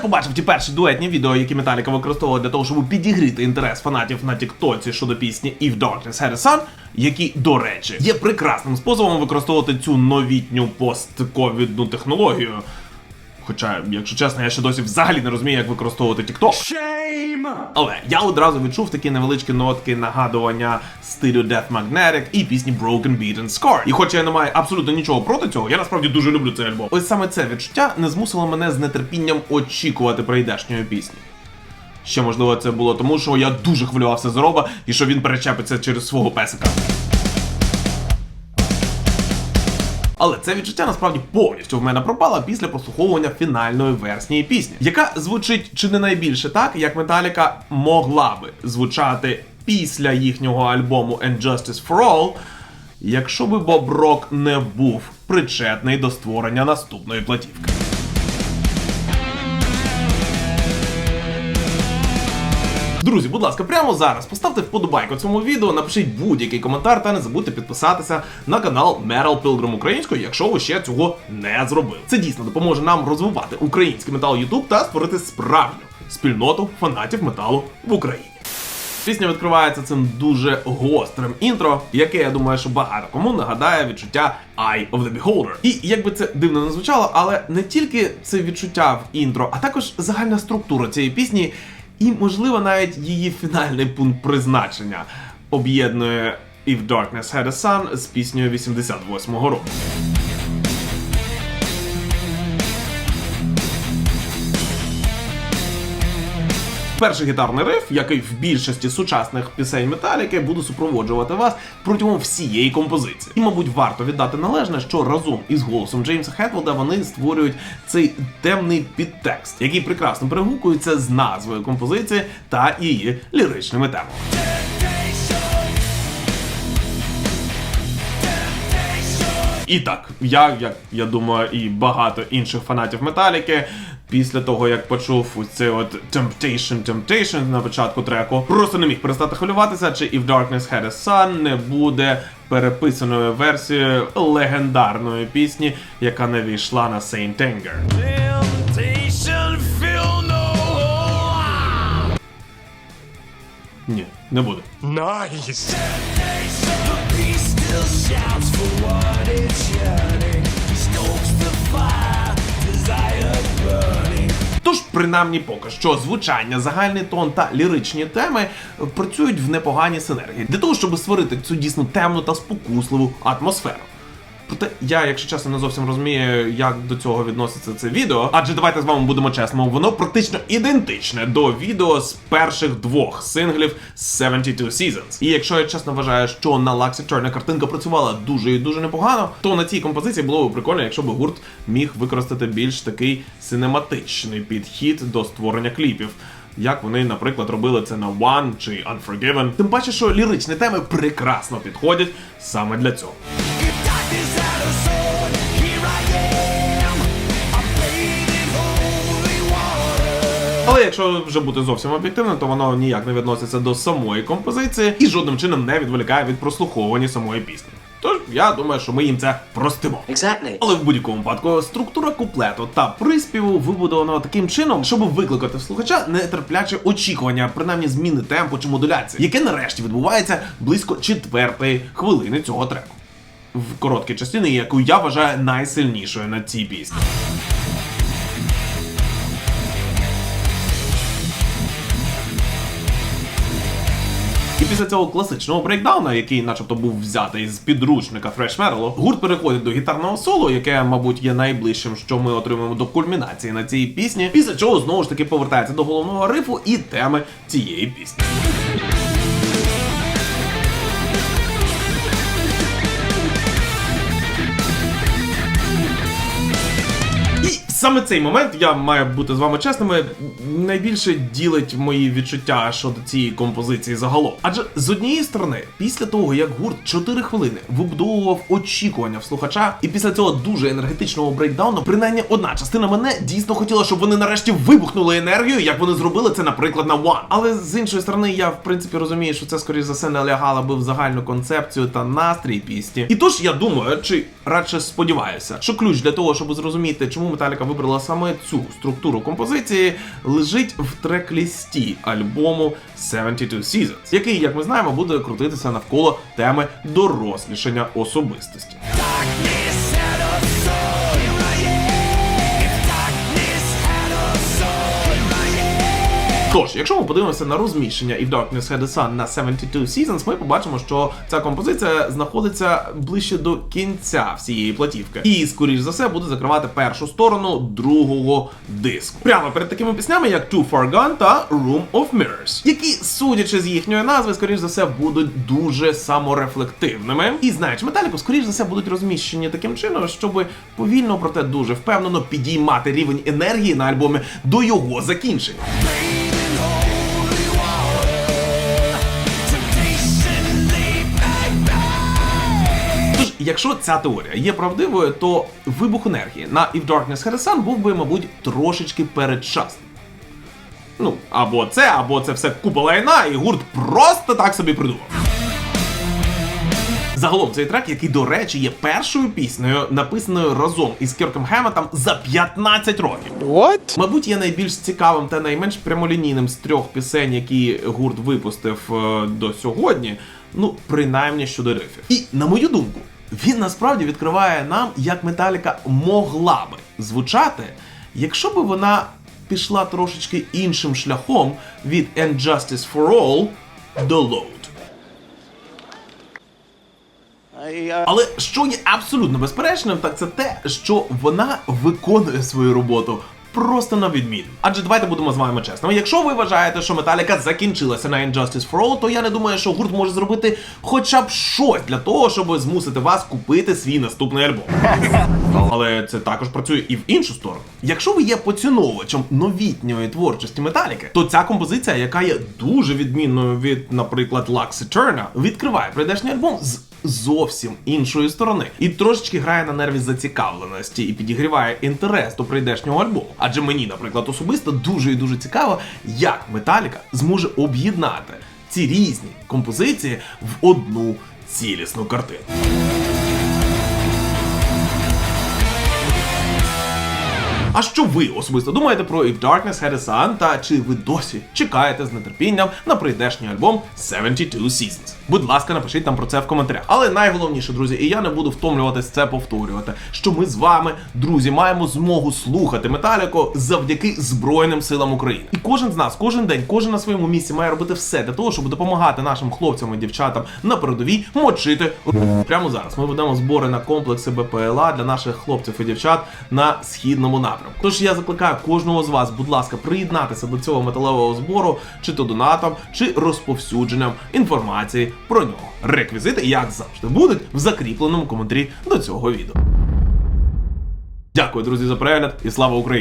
побачив ті перші дуетні відео, які Металіка використовувала для того, щоб підігріти інтерес фанатів на Тіктоці щодо пісні If Darkness Had a Sun, які, до речі, є прекрасним способом використовувати цю новітню постковідну технологію. Хоча, якщо чесно, я ще досі взагалі не розумію, як використовувати TikTok. Але я одразу відчув такі невеличкі нотки нагадування стилю Death Magnetic і пісні Broken Beat and Scar. І хоча я не маю абсолютно нічого проти цього, я насправді дуже люблю цей альбом. Ось саме це відчуття не змусило мене з нетерпінням очікувати прийдешньої пісні. Ще можливо це було тому, що я дуже хвилювався за роба і що він перечепиться через свого песика. Але це відчуття насправді повністю в мене пропало після прослуховування фінальної версії пісні, яка звучить чи не найбільше так, як Металіка могла би звучати після їхнього альбому And Justice for All, якщо би Боб Рок не був причетний до створення наступної платівки. Друзі, будь ласка, прямо зараз поставте вподобайку цьому відео, напишіть будь-який коментар та не забудьте підписатися на канал Metal Pilgrim українською, якщо ви ще цього не зробили. Це дійсно допоможе нам розвивати український метал YouTube та створити справжню спільноту фанатів металу в Україні. Пісня відкривається цим дуже гострим інтро, яке я думаю, що багато кому нагадає відчуття Eye of the Beholder. І як би це дивно не звучало, але не тільки це відчуття в інтро, а також загальна структура цієї пісні, і можливо навіть її фінальний пункт призначення об'єднує If Darkness Had a Sun з піснею 88-го року. Перший гітарний риф, який в більшості сучасних пісень Металіки буде супроводжувати вас протягом всієї композиції. І, мабуть, варто віддати належне, що разом із голосом Джеймса Хетфілда вони створюють цей темний підтекст, який прекрасно перегукується з назвою композиції та її ліричними темами. І так, я, як я думаю, і багато інших фанатів Металіки, після того як почув цей от Temptation Temptation на початку треку, просто не міг перестати хвилюватися, чи If Darkness Had a Sun не буде переписаною версією легендарної пісні, яка не війшла на Saint Anger. Temptation feel no. Ні, не буде. Nice. Still shouts for what it's yearning. Stokes the fire. Тож, принаймні, поки що звучання, загальний тон та ліричні теми працюють в непоганій синергії для того, щоб створити цю дійсно темну та спокусливу атмосферу. Проте я, якщо чесно, не зовсім розумію, як до цього відноситься це відео. Адже давайте з вами будемо чесними, воно практично ідентичне до відео з перших двох синглів 72 Seasons. І якщо я чесно вважаю, що на Лаксі Turner картинка працювала дуже і дуже непогано, то на цій композиції було б прикольно, якщо б гурт міг використати більш такий синематичний підхід до створення кліпів. Як вони, наприклад, робили це на One чи Unforgiven. Тим паче, що ліричні теми прекрасно підходять саме для цього. Але якщо вже бути зовсім об'єктивним, то воно ніяк не відноситься до самої композиції і жодним чином не відволікає від прослуховування самої пісні. Тож я думаю, що ми їм це простимо. Exactly. Але в будь-якому випадку структура куплету та приспіву вибудовано таким чином, щоб викликати в слухача нетерпляче очікування, принаймні зміни темпу чи модуляції, яке нарешті відбувається близько четвертої хвилини цього треку. В короткій частині, яку я вважаю найсильнішою на цій пісні. І після цього класичного брейкдауна, який начебто був взятий з підручника Thrash Metal, гурт переходить до гітарного соло, яке, мабуть, є найближчим, що ми отримуємо до кульмінації на цій пісні. Після чого знову ж таки повертається до головного рифу і теми цієї пісні. Саме цей момент, я маю бути з вами чесними, найбільше ділить мої відчуття щодо цієї композиції загалом. Адже з однієї сторони, після того як гурт 4 хвилини вибудовував очікування в слухача, і після цього дуже енергетичного брейкдауну, принаймні одна частина мене дійсно хотіла, щоб вони нарешті вибухнули енергію, як вони зробили це, наприклад, на One. Але з іншої сторони, я в принципі розумію, що це скоріш за все не би в загальну концепцію та настрій пісні. І тож я думаю, чи радше сподіваюся, що ключ для того, щоб зрозуміти, чому Металіка вибрала саме цю структуру композиції, лежить в трек-лісті альбому 72 Seasons, який, як ми знаємо, буде крутитися навколо теми дорослішання особистості. Тож, якщо ми подивимося на розміщення If Darkness Had a Sun на 72 Seasons, ми побачимо, що ця композиція знаходиться ближче до кінця всієї платівки. І, скоріш за все, буде закривати першу сторону другого диску. Прямо перед такими піснями, як Too Far Gone та Room of Mirrors, які, судячи з їхньої назви, скоріш за все, будуть дуже саморефлективними. І знаючи металіку, скоріш за все, будуть розміщені таким чином, щоб повільно, проте дуже впевнено підіймати рівень енергії на альбомі до його закінчення. Якщо ця теорія є правдивою, то вибух енергії на If Darkness Had a Sun був би, мабуть, трошечки передчасним. Ну, або це, або це все купа лайна, і гурт просто так собі придумав. Загалом цей трек, який, до речі, є першою піснею, написаною разом із Кірком Хемметом за 15 років. What? Мабуть, є найбільш цікавим та найменш прямолінійним з трьох пісень, які гурт випустив е, до сьогодні. Ну, принаймні щодо рифів. І на мою думку, він насправді відкриває нам, як Металіка могла би звучати, якщо би вона пішла трошечки іншим шляхом від And Justice for All до Load. Але що є абсолютно безперечним, так це те, що вона виконує свою роботу. Просто на відмін. Адже давайте будемо з вами чесними. Якщо ви вважаєте, що Металіка закінчилася на Injustice for All, то я не думаю, що гурт може зробити хоча б щось для того, щоб змусити вас купити свій наступний альбом. Але це також працює і в іншу сторону. Якщо ви є поціновувачем новітньої творчості Металіки, то ця композиція, яка є дуже відмінною від, наприклад, Lux Eterna, відкриває прийдешній альбом з зовсім іншої сторони і трошечки грає на нерві зацікавленості і підігріває інтерес до прийдешнього альбому. Адже мені, наприклад, особисто дуже і дуже цікаво, як Металіка зможе об'єднати ці різні композиції в одну цілісну картину. А що ви особисто думаєте про If Darkness Had a Sun та чи ви досі чекаєте з нетерпінням на прийдешній альбом 72 Seasons? Будь ласка, напишіть нам про це в коментарях. Але найголовніше, друзі, і я не буду втомлюватись це повторювати, що ми з вами, друзі, маємо змогу слухати металіку завдяки Збройним силам України. І кожен з нас, кожен день, кожен на своєму місці має робити все для того, щоб допомагати нашим хлопцям і дівчатам на передовій мочити прямо зараз. Ми ведемо збори на комплекси БПЛА для наших хлопців і дівчат на східному напрямку. Тож я закликаю кожного з вас, будь ласка, приєднатися до цього металевого збору, чи то донатом, чи розповсюдженням інформації про нього. Реквізити, як завжди, будуть в закріпленому коментарі до цього відео. Дякую, друзі, за перегляд і слава Україні!